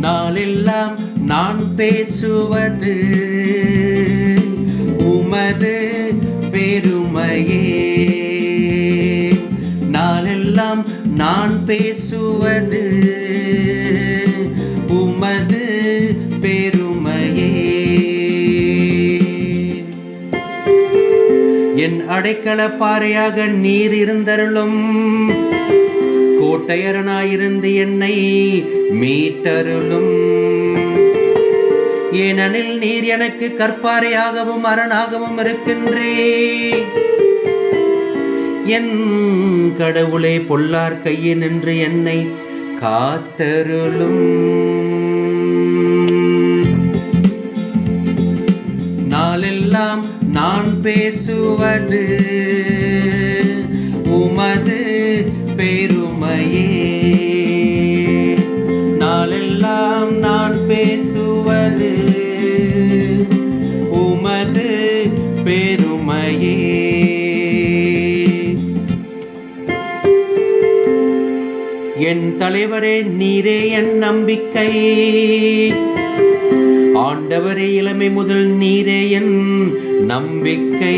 நாளெல்லாம் நான் பேசுவது எல்லாம் நான் பேசுவது. உமது பெருமையே. என் அடைக்கல பாறையாக நீர் இருந்தருளும். கோட்டையரனாயிருந்து என்னை மீட்டருளும். ஏனெனில் நீர் எனக்கு கற்பாறையாகவும் அரணாகவும் இருக்கின்றே. என் கடவுளே பொல்லார் கையில் நின்று என்னை காத்தருளும். நாளெல்லாம் நான் பேசுவது உமது பெருமையே. நாளெல்லாம் நான் பேசுவது என் தலைவரே நீரே என் நம்பிக்கை. ஆண்டவரே இளமை முதல் நீரே என் நம்பிக்கை.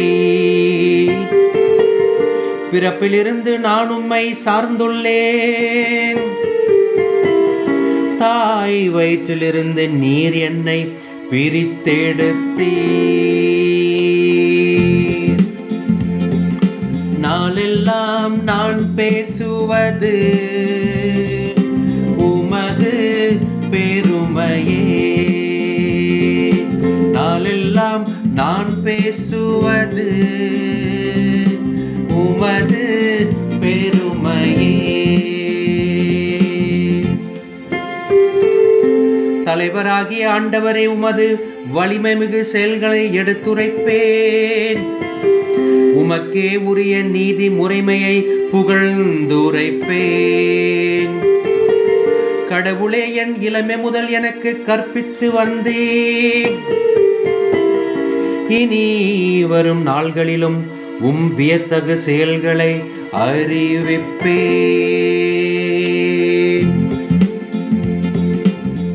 பிறப்பிலிருந்து நான் உம்மை சார்ந்துள்ளேன். தாய் வயிற்றிலிருந்து நீர் என்னை பிரித்தெடுத்தீர். நான் பேசுவது உமது பெருமையே. நாளெல்லாம் நான் பேசுவது உமது பெருமையே. தலைவராகிய ஆண்டவரே உமது வலிமை மிகு செயல்களை எடுத்துரைப்பேன். உமக்கே உரிய நீதி முறைமையை புகழ்ந்துரைப்பேன். கடவுளே என் இளமை முதல் எனக்கு கற்பித்து வந்தேன் இனி வரும் நாள்களிலும் உம் வியத்தகு செயல்களை அறிவிப்பேன்.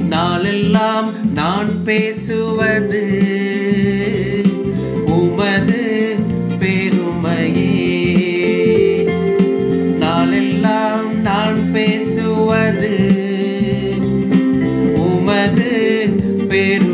நாளெல்லாம் நான் பேசுவது பேசுவது உமது பெரு